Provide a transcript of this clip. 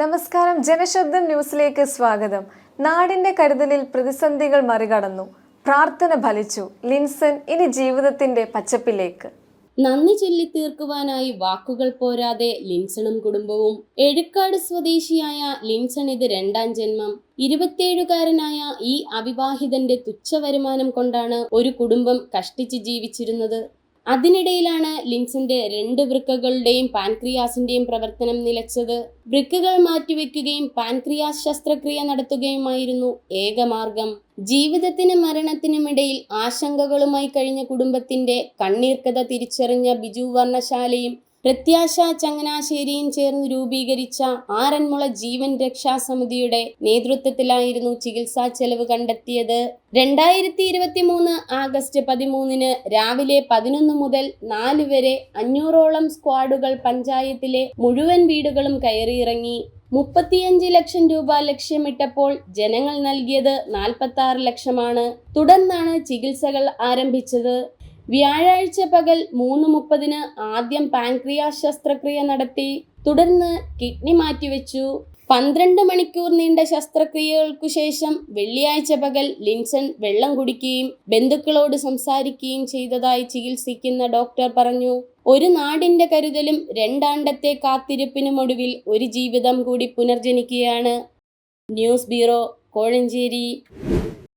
നമസ്കാരം. ജനശബ്ദം ന്യൂസിലേക്ക് സ്വാഗതം. നാടിന്റെ കരുതലിൽ പ്രതിസന്ധികൾ മറികടന്നു. പ്രാർത്ഥന ഫലിച്ചു. ലിൻസൺ ഇനി ജീവിതത്തിന്റെ പച്ചപ്പിലേക്ക്. നന്ദി ചൊല്ലി തീർക്കുവാനായി വാക്കുകൾ പോരാതെ ലിൻസണും കുടുംബവും എഴുക്കാട് സ്വദേശിയായ ലിൻസൺ ഇത് രണ്ടാം ജന്മം. ഇരുപത്തിയേഴുകാരനായ ഈ അവിവാഹിതന്റെ തുച്ഛ വരുമാനം കൊണ്ടാണ് ഒരു കുടുംബം കഷ്ടിച്ച് ജീവിച്ചിരുന്നത്. അതിനിടയിലാണ് ലിൻസിന്റെ രണ്ട് വൃക്കകളുടെയും പാൻക്രിയാസിന്റെയും പ്രവർത്തനം നിലച്ചത്. വൃക്കകൾ മാറ്റിവെക്കുകയും പാൻക്രിയാസ് ശസ്ത്രക്രിയ നടത്തുകയുമായിരുന്നു ഏകമാർഗം ജീവിതത്തിനും മരണത്തിനുമിടയിൽ ആശങ്കകളുമായി കഴിഞ്ഞ കുടുംബത്തിന്റെ കണ്ണീർക്കഥ തിരിച്ചറിഞ്ഞ ബിജു വർണശാലയും പ്രത്യാശ ചങ്ങനാശ്ശേരിയും ചേർന്ന് രൂപീകരിച്ച ആറന്മുള ജീവൻ രക്ഷാ സമിതിയുടെ നേതൃത്വത്തിലായിരുന്നു ചികിത്സാ ചെലവ് കണ്ടെത്തിയത്. രണ്ടായിരത്തി ഇരുപത്തി മൂന്ന് ആഗസ്റ്റ് പതിമൂന്നിന് രാവിലെ പതിനൊന്ന് മുതൽ നാല് വരെ അഞ്ഞൂറോളം സ്ക്വാഡുകൾ പഞ്ചായത്തിലെ മുഴുവൻ വീടുകളും കയറിയിറങ്ങി. മുപ്പത്തിയഞ്ച് ലക്ഷം രൂപ ലക്ഷ്യമിട്ടപ്പോൾ ജനങ്ങൾ നൽകിയത് നാൽപ്പത്തി ലക്ഷമാണ്. തുടർന്നാണ് ചികിത്സകൾ ആരംഭിച്ചത്. വ്യാഴാഴ്ച പകൽ മൂന്ന് മുപ്പതിന് ആദ്യം പാൻക്രിയാസ് ശസ്ത്രക്രിയ നടത്തി. തുടർന്ന് കിഡ്നി മാറ്റിവെച്ചു. പന്ത്രണ്ട് മണിക്കൂർ നീണ്ട ശസ്ത്രക്രിയകൾക്കു ശേഷം വെള്ളിയാഴ്ച പകൽ ലിൻസൺ വെള്ളം കുടിക്കുകയും ബന്ധുക്കളോട് സംസാരിക്കുകയും ചെയ്തതായി ചികിത്സിക്കുന്ന ഡോക്ടർ പറഞ്ഞു. ഒരു നാടിന്റെ കരുതലും രണ്ടാണ്ടത്തെ കാത്തിരിപ്പിനുമൊടുവിൽ ഒരു ജീവിതം കൂടി പുനർജനിക്കുകയാണ്. News bureau Kozhencherry.